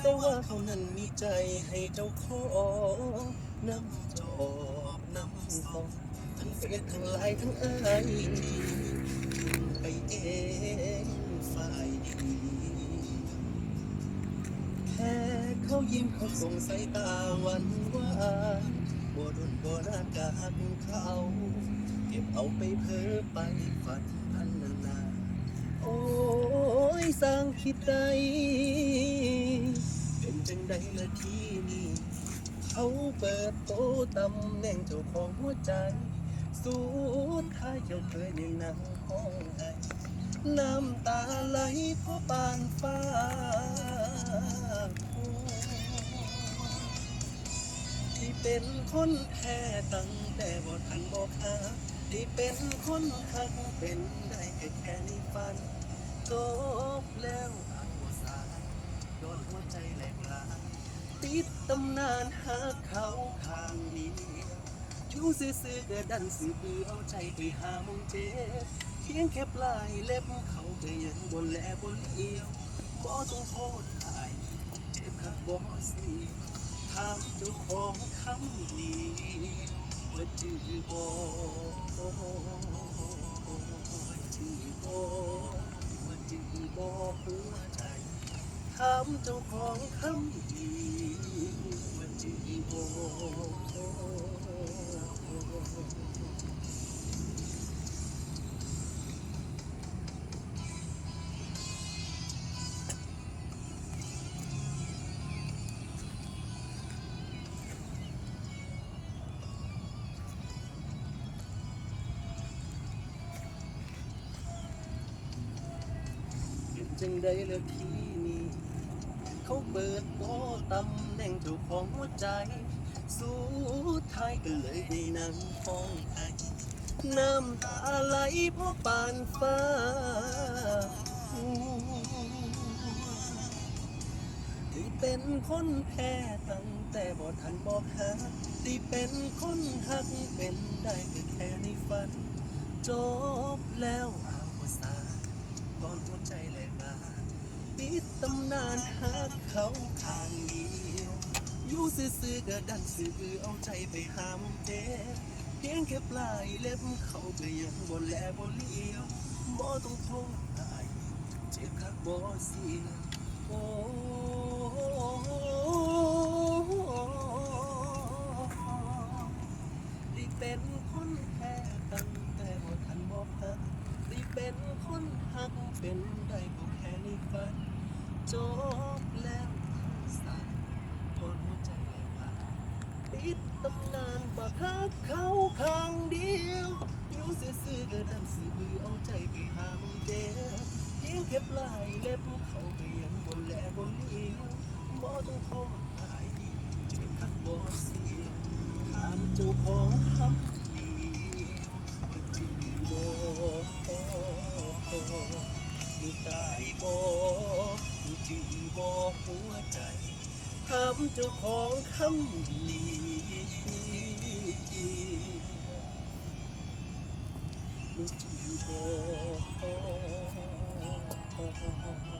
แต่ว่าเขานั้นมีใจให้เจ้าของน้ำจอบน้ำสองทั้งเฟซทั้งไลน์ทั้งไอไปเองฝ่ายดีแค่เขายิ้มเขาส่งสายตาหวันหวานบ่รุนบ่นากาหักเขาเก็บเอาไปเพ้อไปฝันพันนานาโอ้ยสร้างคิดได จังใดละที่นี่เขาเปิดโตตำแหน่งเจ้าของหัวใจสุดท้ายเจ้าเคยในหนังห้องไห้น้ำตาไหลเพราะปานฟ้าที่เป็นคนแท้ตั้งแต่บ่ทันบอกหาที่เป็นคนหักเป็นได้แค่แค่ในฝันจบแล้วอาจบ่สาโดนหัวใจ ติดตำนานหาเขาข้างเดียวอยู่ซื่อๆก็ดันสืบเอาใจไปหามองเจ็บเพียงแค่ปลายเล็บเขาก็ยังบนแลบนเลี้ยวบ่ต้องโทษใครเจ็บคักบ่สีถามเจ้าของคำนี้ว่าจือบ่จือบ่ว่าจือบ่หัวใจถามเจ้าของคำนี้ จังใดแล้วที่นี่ เขาเปิดโตตำแหน่งเจ้าของหัวใจ สุดท้ายก็เลยได้นั่งฟ้องไอ น้ำตาไหลเพราะปานฟ้า ที่เป็นคนแพ้ตั้งแต่บ่ทันบอกหาที่เป็นคนหักเป็นได้ก็แค่ในฝัน จบแล้วเอาว่าสาก่อนหัวใจแหลกลาปิดตำนานหักเขาข้างเดียว อยู่ซื่อๆก็ดันซื่อเอาใจไปหามเจ็บเพียงแค่ปลายเล็บเขาก็ยังบ่แลบ่เลี้ยวบ่ต้องโทษตายเจ็บคักบ่เสียโอ้ได้เป็นคนแพ้ตั้งแต่บ่ทันบอกหักได้เป็นคนหักเป็นได้ก็แค่ในฝันจบแล้วสาย นหัวใจแหลกาปิดตำนานบักฮักเขาข้างเดียวอยู่ซื่อๆก็ดันสื่อเอาใจไปหามึงเจ็บเพียงแค่ปลายเล็บเขาก็ยังบนแลบนเลี้ยวบ่ต้องโทษตายจะเจ็บคักบ่เสียถามเจ้าของคำดีว่าจีบ่อยู่ตายบ่ ถามเจ้าของคำดีรู้จีบ่